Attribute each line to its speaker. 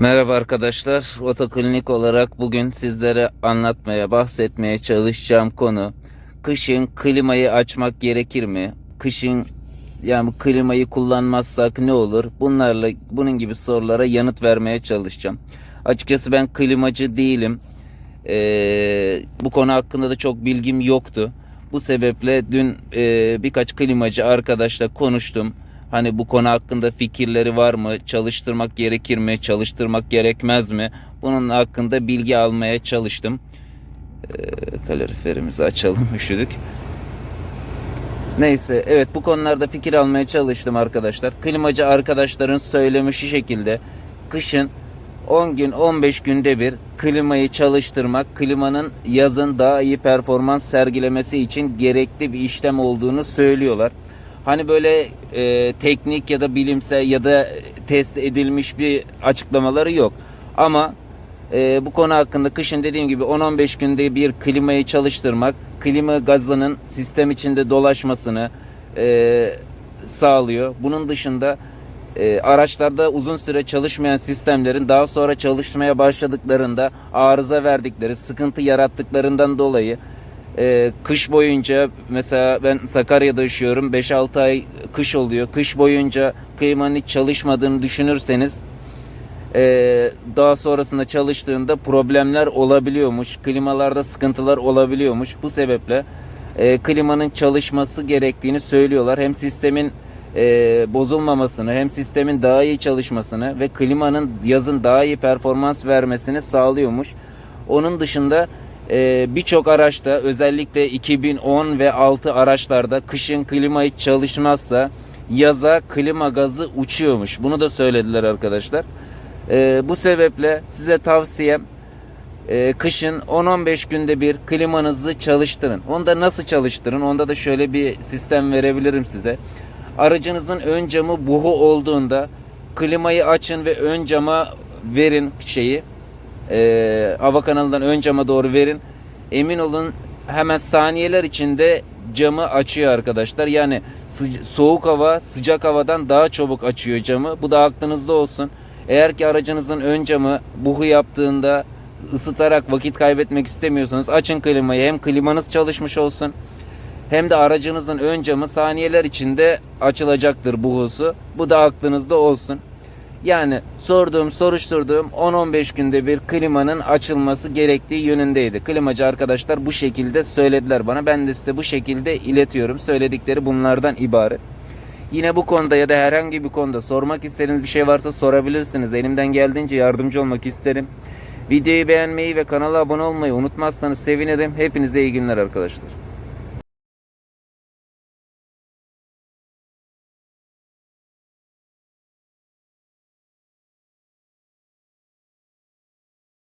Speaker 1: Merhaba arkadaşlar. Otoklinik olarak bugün sizlere anlatmaya, bahsetmeye çalışacağım konu kışın klimayı açmak gerekir mi? Kışın yani klimayı kullanmazsak ne olur? Bunlarla bunun gibi sorulara yanıt vermeye çalışacağım. Açıkçası ben klimacı değilim. Ee, bu konu hakkında da çok bilgim yoktu. Bu sebeple dün e, birkaç klimacı arkadaşla konuştum. Hani bu konu hakkında fikirleri var mı? Çalıştırmak gerekir mi? Çalıştırmak gerekmez mi? Bunun hakkında bilgi almaya çalıştım. Ee, kaloriferimizi açalım üşüdük. Neyse evet bu konularda fikir almaya çalıştım arkadaşlar. Klimacı arkadaşların söylemi şu şekilde. Kışın 10 gün 15 günde bir klimayı çalıştırmak klimanın yazın daha iyi performans sergilemesi için gerekli bir işlem olduğunu söylüyorlar. Hani böyle e, teknik ya da bilimsel ya da test edilmiş bir açıklamaları yok. Ama e, bu konu hakkında kışın dediğim gibi 10-15 günde bir klimayı çalıştırmak, klima gazının sistem içinde dolaşmasını e, sağlıyor. Bunun dışında e, araçlarda uzun süre çalışmayan sistemlerin daha sonra çalışmaya başladıklarında arıza verdikleri, sıkıntı yarattıklarından dolayı e, kış boyunca mesela ben Sakarya'da yaşıyorum 5-6 ay kış oluyor. Kış boyunca klimanın hiç çalışmadığını düşünürseniz ee, daha sonrasında çalıştığında problemler olabiliyormuş. Klimalarda sıkıntılar olabiliyormuş. Bu sebeple e, klimanın çalışması gerektiğini söylüyorlar. Hem sistemin e, bozulmamasını hem sistemin daha iyi çalışmasını ve klimanın yazın daha iyi performans vermesini sağlıyormuş. Onun dışında e, birçok araçta özellikle 2010 ve 6 araçlarda kışın klima hiç çalışmazsa yaza klima gazı uçuyormuş. Bunu da söylediler arkadaşlar. Ee, bu sebeple size tavsiyem e, kışın 10-15 günde bir klimanızı çalıştırın. Onda nasıl çalıştırın? Onda da şöyle bir sistem verebilirim size. Aracınızın ön camı buhu olduğunda klimayı açın ve ön cama verin şeyi. E, hava kanalından ön cama doğru verin. Emin olun hemen saniyeler içinde camı açıyor arkadaşlar. Yani soğuk hava sıcak havadan daha çabuk açıyor camı. Bu da aklınızda olsun. Eğer ki aracınızın ön camı buhu yaptığında ısıtarak vakit kaybetmek istemiyorsanız açın klimayı. Hem klimanız çalışmış olsun hem de aracınızın ön camı saniyeler içinde açılacaktır buhusu. Bu da aklınızda olsun. Yani sorduğum, soruşturduğum 10-15 günde bir klimanın açılması gerektiği yönündeydi. Klimacı arkadaşlar bu şekilde söylediler bana. Ben de size bu şekilde iletiyorum. Söyledikleri bunlardan ibaret. Yine bu konuda ya da herhangi bir konuda sormak istediğiniz bir şey varsa sorabilirsiniz. Elimden geldiğince yardımcı olmak isterim. Videoyu beğenmeyi ve kanala abone olmayı unutmazsanız sevinirim. Hepinize iyi günler arkadaşlar.